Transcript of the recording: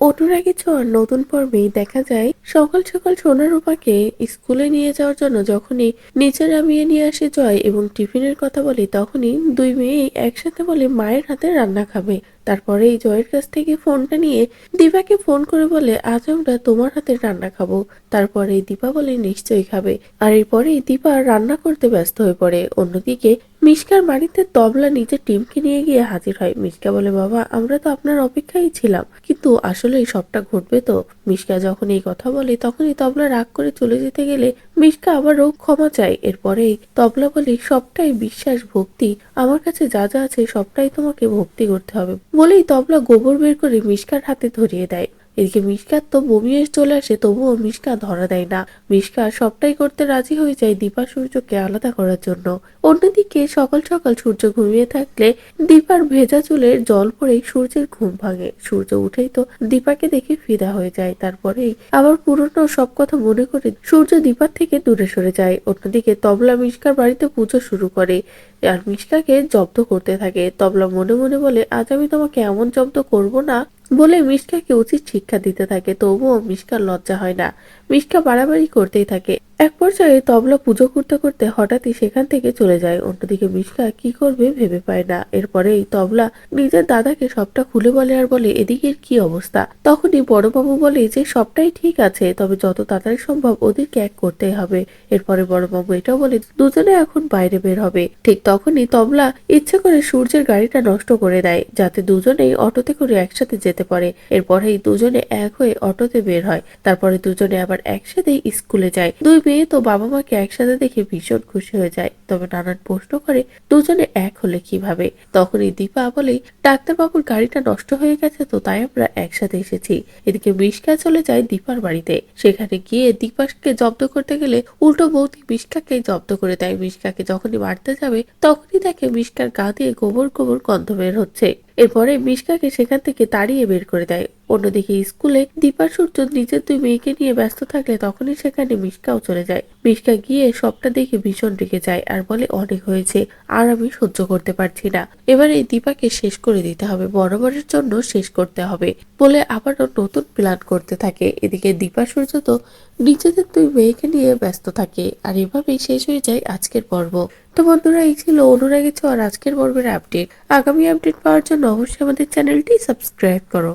অনুরাগী ছোঁয়ার নতুন পর্বেই দেখা যায় সকাল সকাল সোনারূপাকে স্কুলে নিয়ে যাওয়ার জন্য যখনই নিচে নামিয়ে নিয়ে আসে জয় এবং টিফিনের কথা বলে তখনই দুই মেয়ে একসাথে বলে মায়ের হাতে রান্না খাবে। তারপরে এই জয়ের কাছ থেকে ফোনটা নিয়ে দীপাকে ফোন করে বলে, আজ আমরা তোমার হাতে রান্না খাব। তারপরে দীপা বলে, নিশ্চয়ই খাবে। আর এরপরেই দীপা রান্না করতে ব্যস্ত হয়ে পড়ে। অন্যদিকে মিশকার বাড়িতে তবলা নিজের টিমকে নিয়ে গিয়ে হাজির হয়। মিশকা বলে, বাবা, আমরা তো আপনার অপেক্ষায় ছিলাম। কিন্তু আসলে সবটা ঘটবে তো? মিশকা যখন এই কথা বলে, তখনই তবলা রাগ করে চলে যেতে গেলে মিশকা আবারও ক্ষমা চায়। এরপরেই তবলা বলে, সবটাই বিশ্বাস, ভক্তি। আমার কাছে যা যা আছে সবটাই তোমাকে ভক্তি করতে হবে। বলেই তবলা গোবর বের করে মিশকার হাতে ধরিয়ে দেয়। এদিকে মিশকার তো বমি এসে চলে আসে, তবুও মিশকা ধরা দেয় না। মিশকা সবটাই করতে রাজি হয়ে যায় দীপা সূর্যকে আলাদা করার জন্য। অন্যদিকে সকাল সকাল সূর্য ঘুমিয়ে থাকলে দীপার ভেজা চুলের জল পড়েই সূর্যের ঘুম ভাঙে। সূর্য উঠেই তো দীপাকে দেখে ফিদা হয়ে যায়। তারপরেই আবার পুরনো সব কথা মনে করে সূর্য দীপার থেকে দূরে সরে যায়। অন্যদিকে তবলা মিশকার বাড়িতে পুজো শুরু করে আর মিশকাকে জব্দ করতে থাকে। তবলা মনে মনে বলে, আজ আমি তোমাকে এমন জব্দ করব না বলে মিশকাকে উচিত শিক্ষা দিতে থাকে, তবুও মিশকার লজ্জা হয় না। মিশকা বাড়াবাড়ি করতেই থাকে। এক পর্যায়ে তবলা পুজো করতে করতে হঠাৎই সেখান থেকে চলে যায়। অন্যদিকে মিশকা কি করবে ভেবে পায় না। এরপরেই তবলা নিজের দাদাকে সবটা খুলে বলে আর বলে, এদিকের কি অবস্থা? তখনই বড়বাবু বলে যে, সবটাই ঠিক আছে, তবে যত তাড়াতাড়ি সম্ভব ওদেরকে এক করতে হবে। এরপরে বড়বাবু এটাও বলে, দুজনে এখন বাইরে বের হবে। ঠিক তখনই তবলা ইচ্ছে করে সূর্যের গাড়িটা নষ্ট করে দেয়, যাতে দুজনেই অটোতে করে একসাথে যেতে পারে। এরপরেই দুজনে এক হয়ে অটোতে বের হয়। তারপরে দুজনে আবার একসাথেই স্কুলে যায়। দুই মেয়ে তো বাবা মাকে একসাথে দেখে ভীষণ খুশি হয়ে যায়। তবে নানান প্রশ্ন করে, দুজনে এক হলে কীভাবে? তখনই দীপা বলে, ডাক্তারবাবুর গাড়িটা নষ্ট হয়ে গেছে তো তাই আমরা একসাথে এসেছি। এদিকে মিশকা চলে যায় দীপার বাড়িতে। সেখানে গিয়ে দীপাকে জব্দ করতে গেলে উল্টো বৌদি মিশকাকে জব্দ করে দেয়। মিশকাকে যখনই মারতে যাবে, তখনই দেখে মিশকার গা দিয়ে গোবর গোবর গন্ধ বের হচ্ছে। এরপরে মিশকাকে সেখান থেকে তাড়িয়ে বের করে দেয়। অন্যদিকে স্কুলে দীপা সূর্য নিজের দুই মেয়েকে নিয়ে ব্যস্ত থাকলে তখনই সেখানে মিশকাও চলে যায়। মিশকা গিয়ে সবটা দেখে ভীষণ রেগে যায় আর বলে, অনেক হয়েছে, আর আমি সহ্য করতে পারছি না। এবার এই দীপাকে শেষ করে দিতে হবে, বরাবরের জন্য শেষ করতে হবে। বলে আবারও নতুন প্ল্যান করতে থাকে। এদিকে দীপা সূর্য তো নিজেদের দুই মেয়েকে নিয়ে ব্যস্ত থাকে আর এভাবেই শেষ হয়ে যায় আজকের পর্ব। তো বন্ধুরা, এই ছিল অনুরাগী ছোঁয়ার আজকের পর্বের আপডেট। আগামী আপডেট পাওয়ার জন্য অবশ্যই আমাদের চ্যানেলটি সাবস্ক্রাইব করো।